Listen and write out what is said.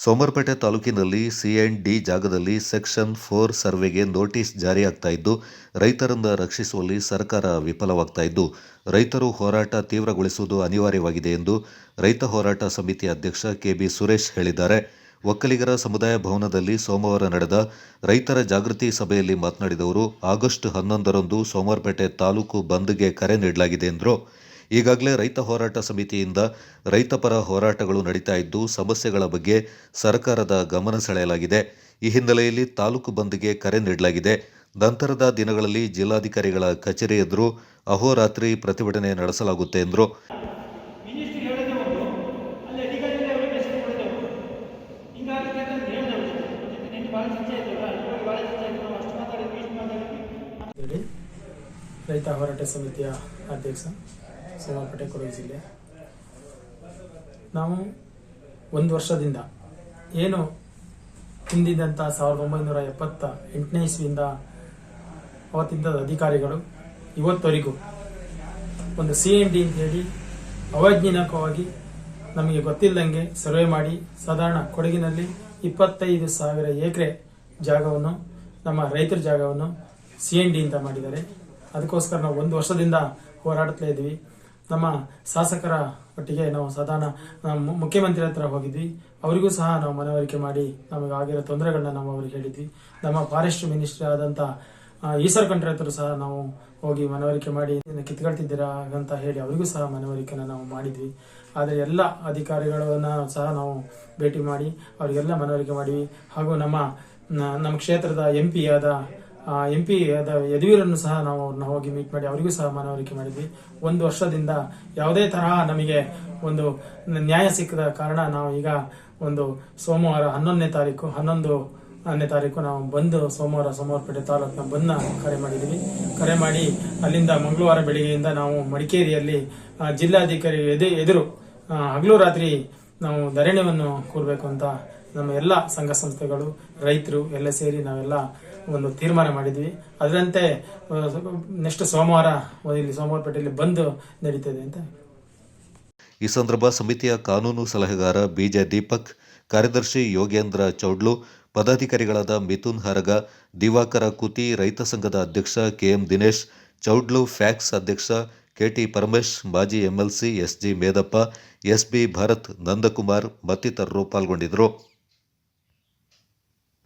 ಸೋಮವಾರಪೇಟೆ ತಾಲೂಕಿನಲ್ಲಿ ಡಿ ಜಾಗದಲ್ಲಿ section four ಸರ್ವೆಗೆ ನೋಟಿಸ್ ಜಾರಿಯಾಗ್ತಾ ಇದ್ದು, ರೈತರನ್ನ ರಕ್ಷಿಸುವಲ್ಲಿ ಸರ್ಕಾರ ವಿಫಲವಾಗ್ತಾ ಇದ್ದು, ರೈತರು ಹೋರಾಟ ತೀವ್ರಗೊಳಿಸುವುದು ಅನಿವಾರ್ಯವಾಗಿದೆ ಎಂದು ರೈತ ಹೋರಾಟ ಸಮಿತಿ ಅಧ್ಯಕ್ಷ ಕೆಬಿ ಸುರೇಶ್ ಹೇಳಿದ್ದಾರೆ. ಒಕ್ಕಲಿಗರ ಸಮುದಾಯ ಭವನದಲ್ಲಿ ಸೋಮವಾರ ನಡೆದ ರೈತರ ಜಾಗೃತಿ ಸಭೆಯಲ್ಲಿ ಮಾತನಾಡಿದವರು, ಆಗಸ್ಟ್ ಹನ್ನೊಂದರಂದು ಸೋಮವಾರಪೇಟೆ ತಾಲೂಕು ಬಂದ್ಗೆ ಕರೆ ನೀಡಲಾಗಿದೆ ಎಂದರು. ಈಗಾಗಲೇ ರೈತ ಹೋರಾಟ ಸಮಿತಿಯಿಂದ ರೈತಪರ ಹೋರಾಟಗಳು ನಡೀತಾ ಇದ್ದು ಸಮಸ್ಯೆಗಳ ಬಗ್ಗೆ ಸರ್ಕಾರದ ಗಮನ ಸೆಳೆಯಲಾಗಿದೆ. ಈ ಹಿನ್ನೆಲೆಯಲ್ಲಿ ತಾಲೂಕು ಬಂದ್ಗೆ ಕರೆ ನೀಡಲಾಗಿದೆ. ನಂತರದ ದಿನಗಳಲ್ಲಿ ಜಿಲ್ಲಾಧಿಕಾರಿಗಳ ಕಚೇರಿ ಎದುರು ಅಹೋರಾತ್ರಿ ಪ್ರತಿಭಟನೆ ನಡೆಸಲಾಗುತ್ತೆ ಎಂದರು. ರೈತ ಹೋರಾಟ ಸಮಿತಿಯ ಅಧ್ಯಕ್ಷ ಸೋಮವಾರಪೇಟೆ ಕೊಡಗು ಜಿಲ್ಲೆ. ನಾವು ಒಂದು ವರ್ಷದಿಂದ ಏನು ಹಿಂದಿದ್ದಂಥ ಸಾವಿರದ ಒಂಬೈನೂರ ಎಪ್ಪತ್ತ ಎಂಟನೇ ಇಸ್ವಿಯಿಂದ ಅವತ್ತಿದ್ದ ಅಧಿಕಾರಿಗಳು ಇವತ್ತವರೆಗೂ ಒಂದು ಸಿ ಎನ್ ಡಿ ಅಂತ ಹೇಳಿ ಅವೈಜ್ಞಾನಿಕವಾಗಿ ನಮಗೆ ಗೊತ್ತಿಲ್ಲದಂಗೆ ಸರ್ವೆ ಮಾಡಿ ಸಾಧಾರಣ ಕೊಡಗಿನಲ್ಲಿ ಇಪ್ಪತ್ತೈದು ಸಾವಿರ ಎಕರೆ ಜಾಗವನ್ನು, ನಮ್ಮ ರೈತರ ಜಾಗವನ್ನು ಸಿ ಎನ್ ಡಿ ಅಂತ ಮಾಡಿದ್ದಾರೆ. ಅದಕ್ಕೋಸ್ಕರ ನಾವು ಒಂದು ವರ್ಷದಿಂದ ಹೋರಾಡ್ತಾ ಇದ್ವಿ ನಮ್ಮ ಶಾಸಕರ ಒಟ್ಟಿಗೆ ನಾವು ಸಾಧಾರಣ ಮುಖ್ಯಮಂತ್ರಿ ಹತ್ರ ಹೋಗಿದ್ವಿ. ಅವರಿಗೂ ಸಹ ನಾವು ಮನವರಿಕೆ ಮಾಡಿ ನಮಗೆ ಆಗಿರೋ ತೊಂದರೆಗಳನ್ನ ನಾವು ಅವರಿಗೆ ಹೇಳಿದ್ವಿ. ನಮ್ಮ ಫಾರೆಸ್ಟ್ ಮಿನಿಸ್ಟ್ರಿ ಆದಂಥ ಆ, ಈಶ್ವರ್ ಖಂಡ್ರೆ ಹತ್ರ ಸಹ ನಾವು ಹೋಗಿ ಮನವರಿಕೆ ಮಾಡಿ ಕಿತ್ಕೊಳ್ತಿದ್ದೀರಾ ಅಂತ ಹೇಳಿ ಅವರಿಗೂ ಸಹ ಮನವರಿಕೆನ ನಾವು ಮಾಡಿದ್ವಿ. ಆದರೆ ಎಲ್ಲ ಅಧಿಕಾರಿಗಳನ್ನ ಸಹ ನಾವು ಭೇಟಿ ಮಾಡಿ ಅವರಿಗೆಲ್ಲ ಮನವರಿಕೆ ಮಾಡಿವಿ ಹಾಗೂ ನಮ್ಮ ನಮ್ಮ ಕ್ಷೇತ್ರದ ಎಂ ಪಿ ಆದ ಎಂ ಪಿ ಅದ ಯದುವೀರನ್ನು ಸಹ ನಾವು ಅವ್ರನ್ನ ಹೋಗಿ ಮೀಟ್ ಮಾಡಿ, ಅವರಿಗೂ ಸಹ ಮನವರಿಕೆ ಮಾಡಿದ್ವಿ. ಒಂದು ವರ್ಷದಿಂದ ಯಾವುದೇ ತರಹ ನಮಗೆ ಒಂದು ನ್ಯಾಯ ಸಿಕ್ಕದ ಕಾರಣ ನಾವು ಈಗ ಒಂದು ಸೋಮವಾರ ಹನ್ನೊಂದನೇ ತಾರೀಕು, ಹನ್ನೊಂದು ಹನ್ನೊಂದನೇ ತಾರೀಕು ನಾವು ಬಂದು ಸೋಮವಾರ ಸೋಮವಾರಪೇಟೆ ತಾಲೂಕಿನ ಬಂದ್ನ ಕರೆ ಮಾಡಿದ್ವಿ. ಕರೆ ಮಾಡಿ ಅಲ್ಲಿಂದ ಮಂಗಳವಾರ ಬೆಳಿಗ್ಗೆಯಿಂದ ನಾವು ಮಡಿಕೇರಿಯಲ್ಲಿ ಜಿಲ್ಲಾಧಿಕಾರಿ ಎದೆ, ಎದುರು ಹಗಲು ರಾತ್ರಿ ನಾವು ಧರಣಿಯನ್ನು ಕೂರಬೇಕು ಅಂತ ನಮ್ಮ ಎಲ್ಲ ಸಂಘ ಸಂಸ್ಥೆಗಳು, ರೈತರು ಎಲ್ಲ ಸೇರಿ ನಾವೆಲ್ಲ ಒಂದು ತೀರ್ಮಾನ ಮಾಡಿದ್ವಿ. ಅದರಂತೆ ನೆಕ್ಸ್ಟ್ ಸೋಮವಾರ ಇಲ್ಲಿ ಸೋಮವಾರಪೇಟೆಯಲ್ಲಿ ಬಂದು ನಡೀತದೆ ಅಂತ. ಈ ಸಂದರ್ಭ ಸಮಿತಿಯ ಕಾನೂನು ಸಲಹೆಗಾರ ಬಿಜೆ ದೀಪಕ್, ಕಾರ್ಯದರ್ಶಿ ಯೋಗೇಂದ್ರ ಚೌಡ್ಲು, ಪದಾಧಿಕಾರಿಗಳಾದ ಮಿಥುನ್ ಹರಗ, ದಿವಾಕರ ಕುತಿ, ರೈತ ಸಂಘದ ಅಧ್ಯಕ್ಷ ಕೆಎಂ ದಿನೇಶ್, ಚೌಡ್ಲು ಫ್ಯಾಕ್ಸ್ ಅಧ್ಯಕ್ಷ ಕೆಟಿ ಪರಮೇಶ್, ಮಾಜಿ MLC SG Medappa, SB Bharath Nandakumar ಮತ್ತಿತರರು ಪಾಲ್ಗೊಂಡಿದ್ದರು.